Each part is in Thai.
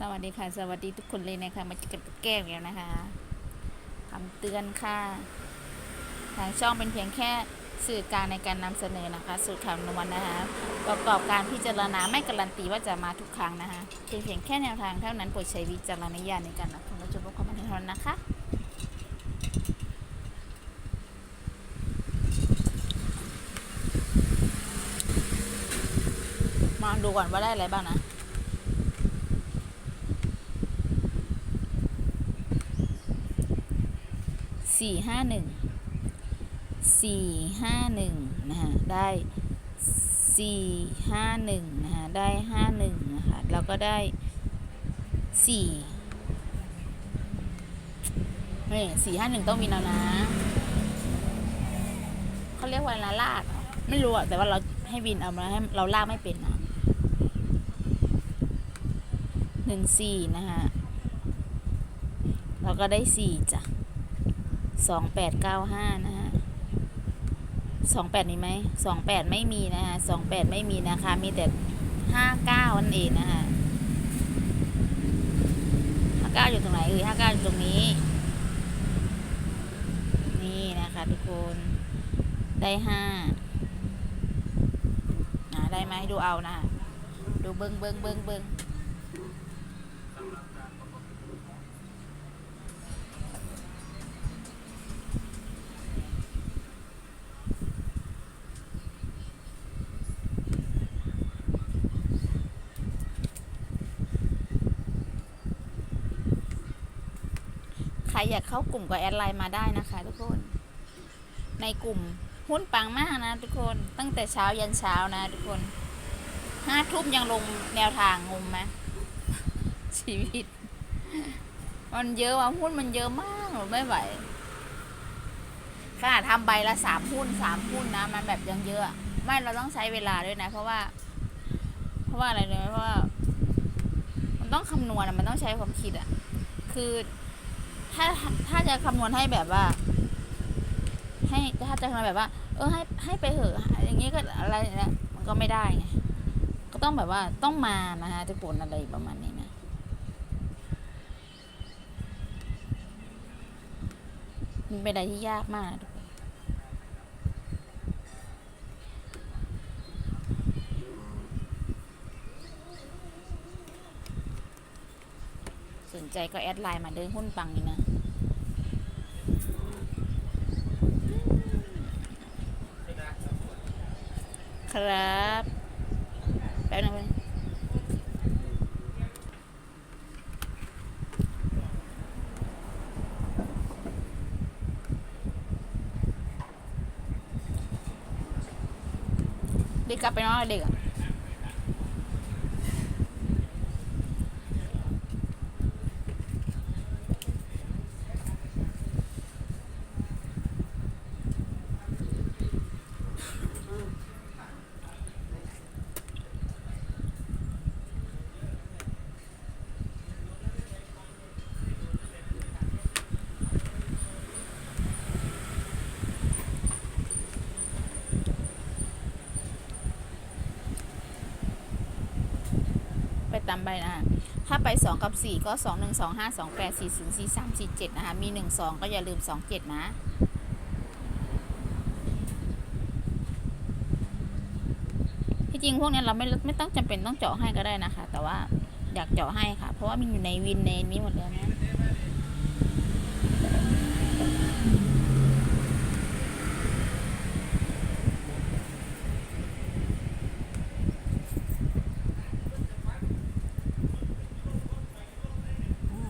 สวัสดีค่ะ สวัสดีทุกคนเลยนะคะ มาเจอกันกับแก้วแล้วนะคะคำเตือนค่ะทางช่องเป็นเพียงแค่สื่อกลางในการนำเสนอนะคะ สูตรคำนวณนะคะ ประกอบการพิจารณาไม่การันตีว่าจะมาทุกครั้งนะคะเป็นเพียงแค่แนวทางเท่านั้นโปรดใช้วิจารณญาณในการรับชมและชมกับความบันเทิงเท่านั้นนะคะมาดูก่อนว่าได้อะไรบ้างนะ สี่ห้าหนึ่งสี่ห้าหนึ่งนะฮะได้สี่ห้าหนึ่งนะฮะได้ห้าหนึ่งนะคะแล้วก็ได้สี่เฮ้ยสี่ห้าหนึ่งต้องมีแล้วนะเขาเรียกว่าอะไรนะลากไม่รู้อะแต่ว่าเราให้บินเอามาให้เราลากไม่เป็นนะหนึ่งสี่นะฮะเราก็ได้สี่จ้ะ สองแปดเก้าห้านะฮะสองแปดมีไหมสองแปดไม่มีนะฮะสองแปดไม่มีนะคะ มีแต่ห้าเก้านั่นเองนะฮะห้าเก้าอยู่ตรงไหนเอ่ยห้าเก้าอยู่ตรงนี้ นี่นะคะทุกคนได้ห้าได้ไหมดูเอานะ ดูเบิงเบิงเบิงเบิง รอยากเข้ากลุ่มก็แอดไลน์มาได้นะคะทุกคน ในกลุ่มหุ้นปังมากนะทุกคน ตั้งแต่เช้ายันเช้านะทุกคนห้าทุ่มยังลงแนวทางงงไหมชีวิต มันเยอะว่ะหุ้นมันเยอะมากหนูไม่ไหวขนาดทำใบละสามหุ้นสามหุ้นนะ มันแบบยังเยอะ ไม่เราต้องใช้เวลาด้วยนะ เพราะว่า เพราะว่าอะไรเลยเพราะว่า มันต้องคำนวณอะมันต้องใช้ความคิดอะคือ ถ้าถ้าจะคำนวณให้แบบว่า ให้ถ้าจะคำนวณแบบว่า เออให้ให้ไปเหอะอย่างนี้ก็อะไรเนี่ยมันก็ไม่ได้ไงก็ต้องแบบว่าต้องมานะฮะจะปนอะไรประมาณนี้นะมันเป็นอะไรที่ยากมากทุก ใจก็แอดไลน์มาเดินหุ้นปังนี่นะครับแป๊บนึงเด็กกลับไปนอนเด็กอะไป ตามใบนะฮะถ้าไปสองกับสี่ก็สองหนึ่งสองห้าสองแปดสี่ศูนย์สี่สามสี่เจ็ดนะคะ มีหนึ่งสองก็อย่าลืมสองเจ็ดนะ ที่จริงพวกนี้เราไม่ไม่ต้องจำเป็นต้องเจาะให้ก็ได้นะคะ แต่ว่าอยากเจาะให้ค่ะ เพราะว่ามันอยู่ในวินในนี้หมดเลยนะ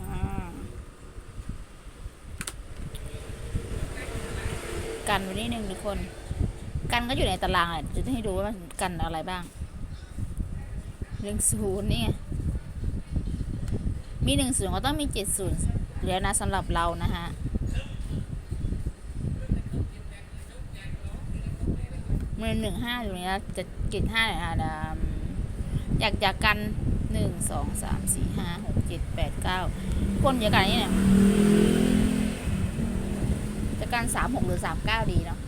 อ่า กันไว้นิดนึงทุกคน กันก็อยู่ในตารางแหละจะให้ดูว่ามันกันอะไรบ้างหนึ่งศูนย์นี่ไงมีหนึ่งศูนย์ก็ต้องมีเจ็ดศูนย์แล้วนะสำหรับเรานะฮะมือหนึ่งห้าอยู่นี้จะเจ็ดห้าเนี่ยอะดามอยากอยากกันหนึ่งสองสามสี่ห้าหกเจ็ดแปดเก้าคนอยากกันนี่เนี่ย การสามหกหรือสามเก้าดีเนาะ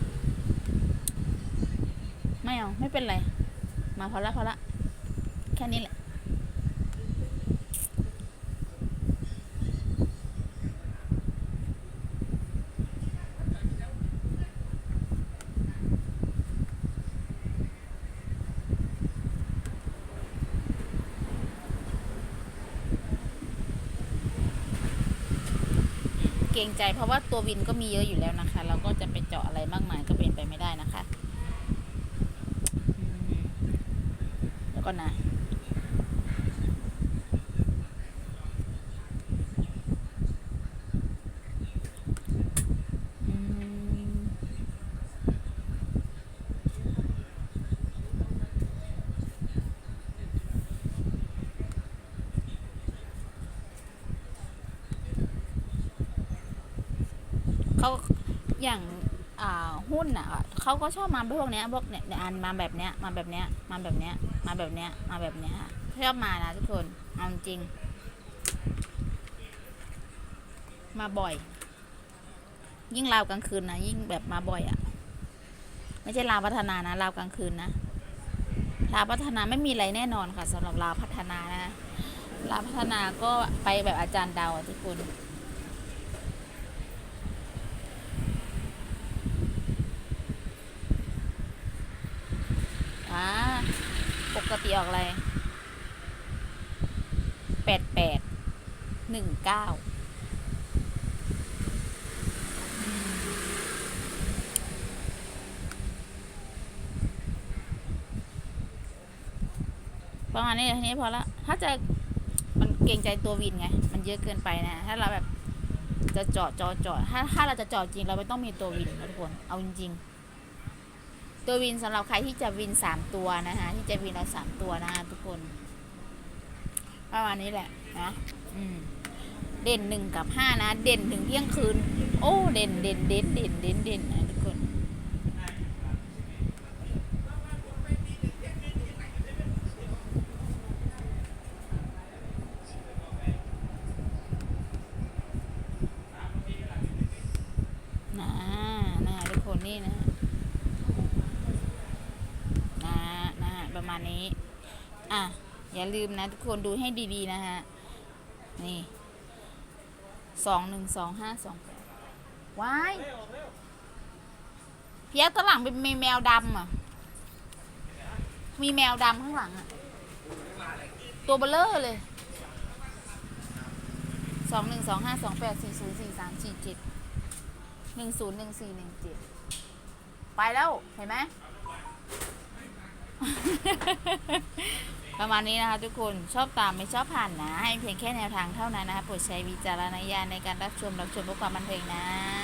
ไม่เอา ไม่เป็นไร มาพอละพอละ แค่นี้แหละ รงใจ เพราะว่าตัววินก็มีเยอะอยู่แล้วนะคะ เราก็จะไปเจาะอะไรมากมายก็เป็นไปไม่ได้นะคะอืมแล้วก็นะ อืม เขาอย่างอ่าหุ้นอะเขาก็ชอบมาพวกเนี้ยพวกเนี่ยเนี่ยอันมาแบบเนี้ยมาแบบเนี้ยมาแบบเนี้ยมาแบบเนี้ยมาแบบเนี้ยค่ะชอบมานะทุกคนเอาจริง มาบ่อย ยิ่งราวกลางคืนนะยิ่งแบบมาบ่อยอะ่ะ ไม่ใช่ราวพัฒนานะราวกลางคืนนะราวพัฒนาไม่มีอะไรแน่นอนค่ะสำหรับราวพัฒนานะราวพัฒนาก็ไปแบบอาจารย์ดาวทุกคนอ่าป กติออกอะไรแปดแปดหนึ่งเก้าประมาณนี้ทีนี้พอละ ถ้าจะมันเกรงใจตัววินไง มันเยอะเกินไปนะ ถ้าเราแบบจะเจาะจาะเจาะถ้าถ้าเราจะเจาะจริงเราไม่ต้องมีตัววินนะทุกคน เอาจริงๆ ตัววินสำหรับใครที่จะวินสามตัวนะคะที่จะวินเราสามตัวนะคะทุกคนประมาณนี้แหละนะอืมเด่นหนึ่งกับห้านะ เด่นถึงเที่ยงคืน โอ้ เด่นเด่นเด่นเด่นเด่นเด่นนะทุกคน นะนะทุกคนนี่นะนะนะประ มาณนี้ อะ อย่าลืมนะทุกคนดูให้ดีๆ นะฮะ นี่สองหนึ่งสองห้าสองว้ายเพียตัวหลังเป็นมีแมวดำอะ มีแมวดำข้างหลังอะ ตัวเบลเลอร์เลยสองหนึ่งสองห้าสองแปดสี่ศูนย์สี่สามสี่เจ็ดหนึ่งศูนย์หนึ่งสี่หนึ่งเจ็ดไปแล้ว เห็นไหม ประมาณนี้นะคะทุกคนชอบตามไม่ชอบผ่านนะ ให้เพียงแค่แนวทางเท่านั้นนะคะโปรดใช้วิจารณญาณในการรับชมรับชมเพื่อความบันเทิงนะ